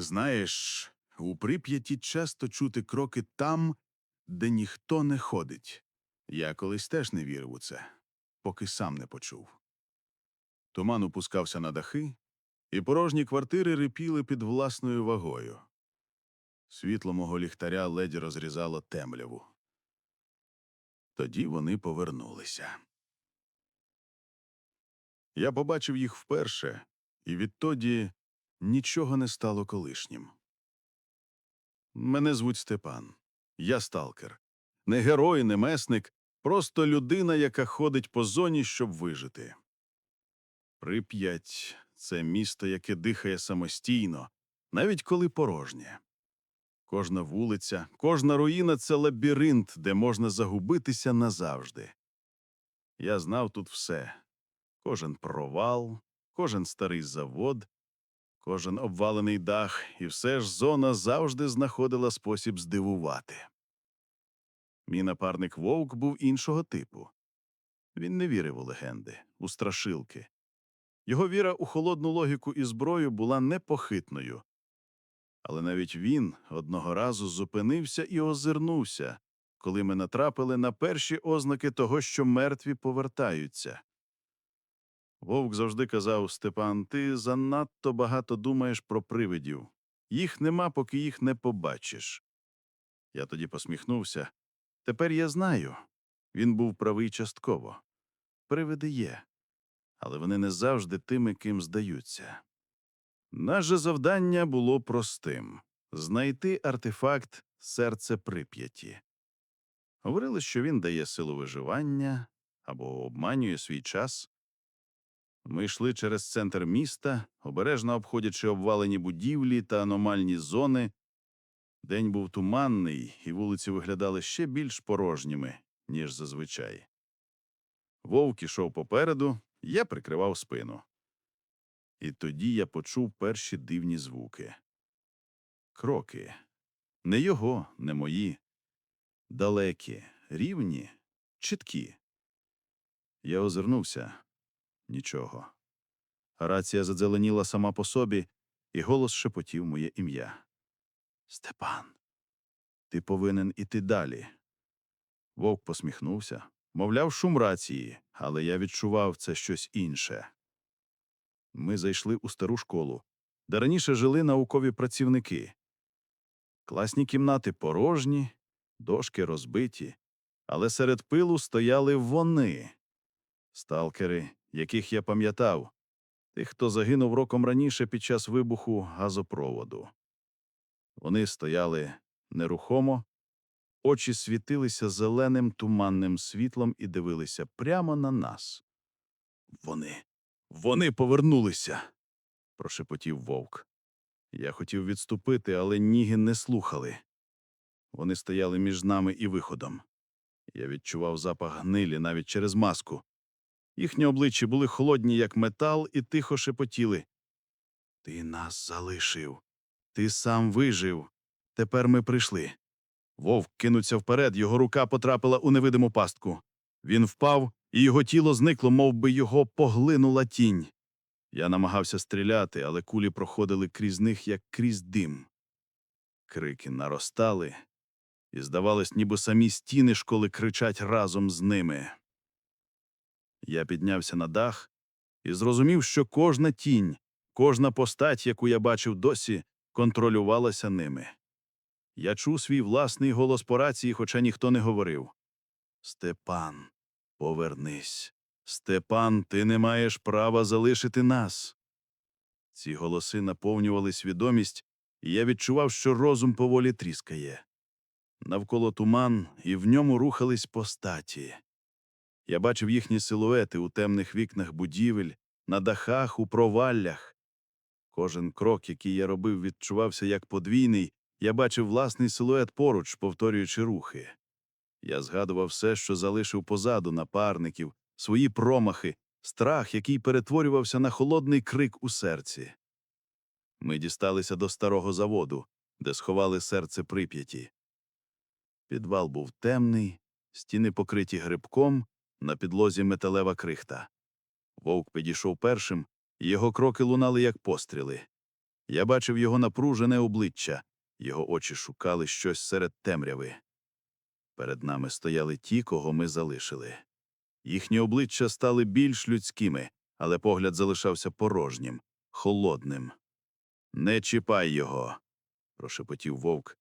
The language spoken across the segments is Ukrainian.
Знаєш, у Прип'яті часто чути кроки там, де ніхто не ходить. Я колись теж не вірив у це, поки сам не почув. Туман опускався на дахи, і порожні квартири рипіли під власною вагою. Світло мого ліхтаря ледь розрізало темряву. Тоді вони повернулися. Я побачив їх вперше, і відтоді нічого не стало колишнім. Мене звуть Степан. Я сталкер. Не герой, не месник, просто людина, яка ходить по зоні, щоб вижити. Прип'ять це місто, яке дихає самостійно, навіть коли порожнє. Кожна вулиця, кожна руїна це лабіринт, де можна загубитися назавжди. Я знав тут все кожен провал, кожен старий завод, кожен обвалений дах, і все ж зона завжди знаходила спосіб здивувати. Мій напарник вовк був іншого типу. Він не вірив у легенди, у страшилки. Його віра у холодну логіку і зброю була непохитною. Але навіть він одного разу зупинився і озирнувся, коли ми натрапили на перші ознаки того, що мертві повертаються. Вовк завжди казав Степан, ти занадто багато думаєш про привидів. Їх нема, поки їх не побачиш. Я тоді посміхнувся. Тепер я знаю. Він був правий частково. Привиди є, але вони не завжди тими, ким здаються. Наше завдання було простим знайти артефакт серце прип'яті. Говорили, що він дає силу виживання або обманює свій час. Ми йшли через центр міста, обережно обходячи обвалені будівлі та аномальні зони. День був туманний, і вулиці виглядали ще більш порожніми, ніж зазвичай. Вовк ішов попереду, я прикривав спину. І тоді я почув перші дивні звуки. Кроки. Не його, не мої. Далекі, рівні, чіткі. Я озирнувся. Нічого. Рація задзеленіла сама по собі, і голос шепотів моє ім'я. Степан, ти повинен іти далі. Вовк посміхнувся, мовляв, шум рації, але я відчував це щось інше. Ми зайшли у стару школу, де раніше жили наукові працівники. Класні кімнати порожні, дошки розбиті, але серед пилу стояли вони сталкери, яких я пам'ятав, тих, хто загинув роком раніше під час вибуху газопроводу. Вони стояли нерухомо, очі світилися зеленим туманним світлом і дивилися прямо на нас. Вони, вони повернулися, прошепотів вовк. Я хотів відступити, але ніги не слухали. Вони стояли між нами і виходом. Я відчував запах гнилі навіть через маску. Їхні обличчя були холодні, як метал, і тихо шепотіли. Ти нас залишив. Ти сам вижив. Тепер ми прийшли. Вовк кинувся вперед, його рука потрапила у невидиму пастку. Він впав, і його тіло зникло, мов би його поглинула тінь. Я намагався стріляти, але кулі проходили крізь них, як крізь дим. Крики наростали, і здавалось, ніби самі стіни школи кричать разом з ними. Я піднявся на дах і зрозумів, що кожна тінь, кожна постать, яку я бачив досі, контролювалася ними. Я чув свій власний голос по рації, хоча ніхто не говорив. Степан, повернись. Степан, ти не маєш права залишити нас. Ці голоси наповнювали свідомість, і я відчував, що розум поволі тріскає. Навколо туман, і в ньому рухались постаті. Я бачив їхні силуети у темних вікнах будівель, на дахах, у проваллях. Кожен крок, який я робив, відчувався як подвійний, я бачив власний силует поруч, повторюючи рухи. Я згадував все, що залишив позаду напарників, свої промахи, страх, який перетворювався на холодний крик у серці. Ми дісталися до старого заводу, де сховали серце прип'яті. Підвал був темний, стіни покриті грибком, на підлозі металева крихта. Вовк підійшов першим, і його кроки лунали, як постріли. Я бачив його напружене обличчя, його очі шукали щось серед темряви. Перед нами стояли ті, кого ми залишили. Їхні обличчя стали більш людськими, але погляд залишався порожнім, холодним. Не чіпай його, прошепотів вовк,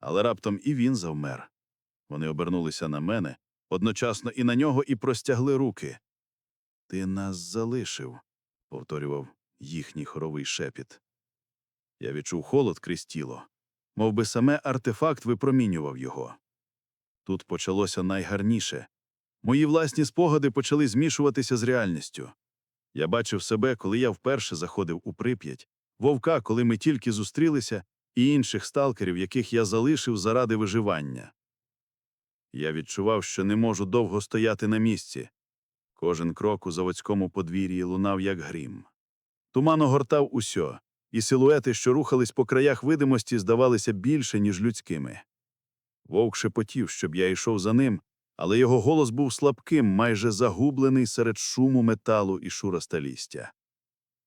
але раптом і він завмер. Вони обернулися на мене, одночасно і на нього, і простягли руки. Ти нас залишив, повторював їхній хоровий шепіт. Я відчув холод крізь тіло, мов би саме артефакт випромінював його. Тут почалося найгарніше. Мої власні спогади почали змішуватися з реальністю. Я бачив себе, коли я вперше заходив у прип'ять, вовка, коли ми тільки зустрілися, і інших сталкерів, яких я залишив заради виживання. Я відчував, що не можу довго стояти на місці. Кожен крок у заводському подвір'ї лунав, як грім. Туман огортав усьо, і силуети, що рухались по краях видимості, здавалися більше, ніж людськими. Вовк шепотів, щоб я йшов за ним, але його голос був слабким, майже загублений серед шуму металу і шураста лістя.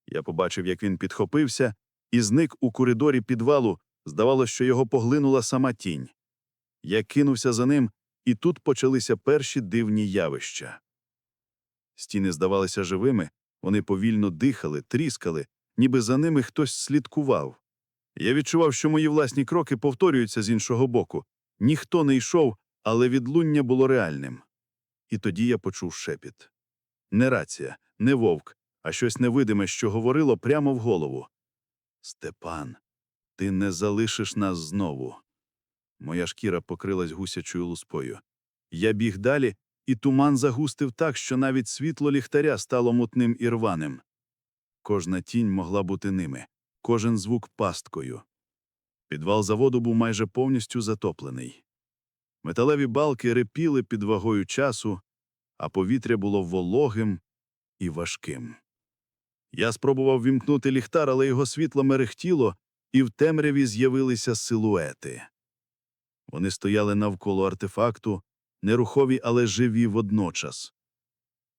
Я побачив, як він підхопився, і зник у коридорі підвалу, здавалося, що його поглинула сама тінь. Я кинувся за ним, і тут почалися перші дивні явища. Стіни здавалися живими, вони повільно дихали, тріскали, ніби за ними хтось слідкував. Я відчував, що мої власні кроки повторюються з іншого боку. Ніхто не йшов, але відлуння було реальним. І тоді я почув шепіт. Не рація, не вовк, а щось невидиме, що говорило прямо в голову. Степан, ти не залишиш нас знову. Моя шкіра покрилась гусячою луспою. Я біг далі, і туман загустив так, що навіть світло ліхтаря стало мутним і рваним. Кожна тінь могла бути ними, кожен звук пасткою. Підвал заводу був майже повністю затоплений. Металеві балки репіли під вагою часу, а повітря було вологим і важким. Я спробував вімкнути ліхтар, але його світло мерехтіло, і в темряві з'явилися силуети. Вони стояли навколо артефакту, нерухові, але живі водночас.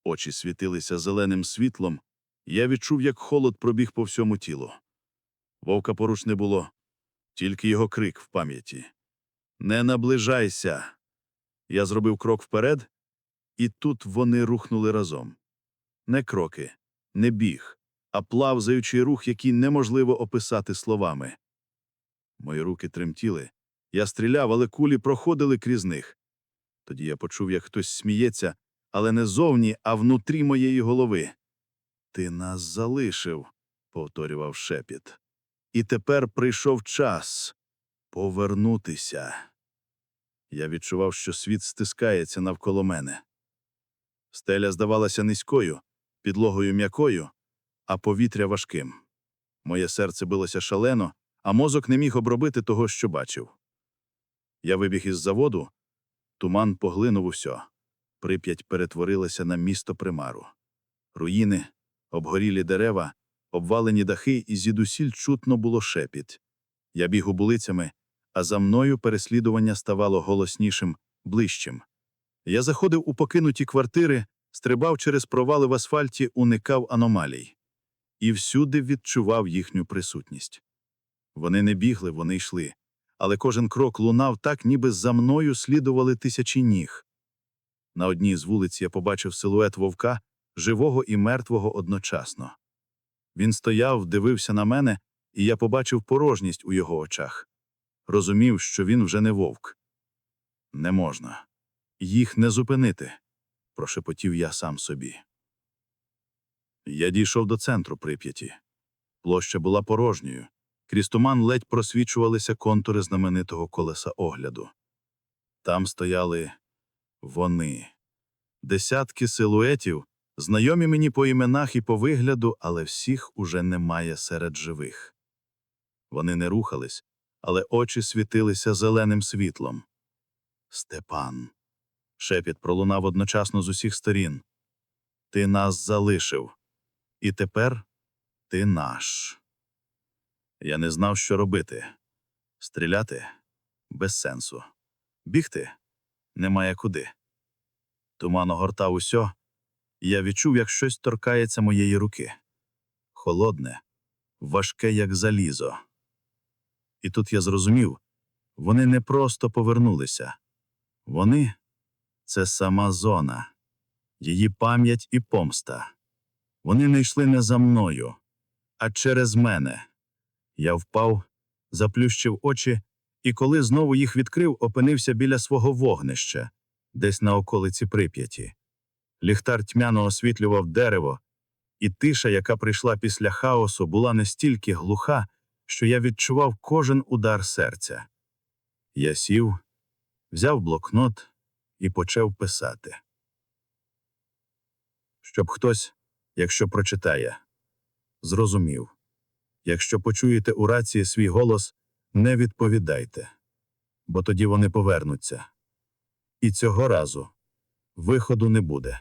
Очі світилися зеленим світлом, я відчув, як холод пробіг по всьому тілу. Вовка поруч не було, тільки його крик в пам'яті. Не наближайся. Я зробив крок вперед, і тут вони рухнули разом. Не кроки, не біг, а плавзаючий рух, який неможливо описати словами. Мої руки тремтіли. Я стріляв, але кулі проходили крізь них. Тоді я почув, як хтось сміється, але не зовні, а внутрі моєї голови. Ти нас залишив, повторював шепіт. І тепер прийшов час повернутися. Я відчував, що світ стискається навколо мене. Стеля здавалася низькою, підлогою м'якою, а повітря важким. Моє серце билося шалено, а мозок не міг обробити того, що бачив. Я вибіг із заводу, туман поглинув усьо. Прип'ять перетворилася на місто примару. Руїни, обгорілі дерева, обвалені дахи, і звідусіль чутно було шепіт. Я біг убулицями, а за мною переслідування ставало голоснішим, ближчим. Я заходив у покинуті квартири, стрибав через провали в асфальті, уникав аномалій. І всюди відчував їхню присутність. Вони не бігли, вони йшли, але кожен крок лунав так, ніби за мною слідували тисячі ніг. На одній з вулиць я побачив силует вовка, живого і мертвого одночасно. Він стояв, дивився на мене, і я побачив порожність у його очах. Розумів, що він вже не вовк. Не можна. Їх не зупинити, прошепотів я сам собі. Я дійшов до центру прип'яті. Площа була порожньою. Крізь туман ледь просвічувалися контури знаменитого колеса огляду. Там стояли вони. Десятки силуетів, знайомі мені по іменах і по вигляду, але всіх уже немає серед живих. Вони не рухались, але очі світилися зеленим світлом. Степан. Шепіт пролунав одночасно з усіх сторін. Ти нас залишив. І тепер ти наш. Я не знав, що робити. Стріляти без сенсу. Бігти немає куди. Туман огортав усьо, я відчув, як щось торкається моєї руки. Холодне, важке, як залізо. І тут я зрозумів, вони не просто повернулися. Вони це сама зона, її пам'ять і помста. Вони не йшли не за мною, а через мене. Я впав, заплющив очі, і коли знову їх відкрив, опинився біля свого вогнища, десь на околиці Прип'яті. Ліхтар тьмяно освітлював дерево, і тиша, яка прийшла після хаосу, була настільки глуха, що я відчував кожен удар серця. Я сів, взяв блокнот і почав писати. Щоб хтось, якщо прочитає, зрозумів. Якщо почуєте у рації свій голос, не відповідайте, бо тоді вони повернуться. І цього разу виходу не буде.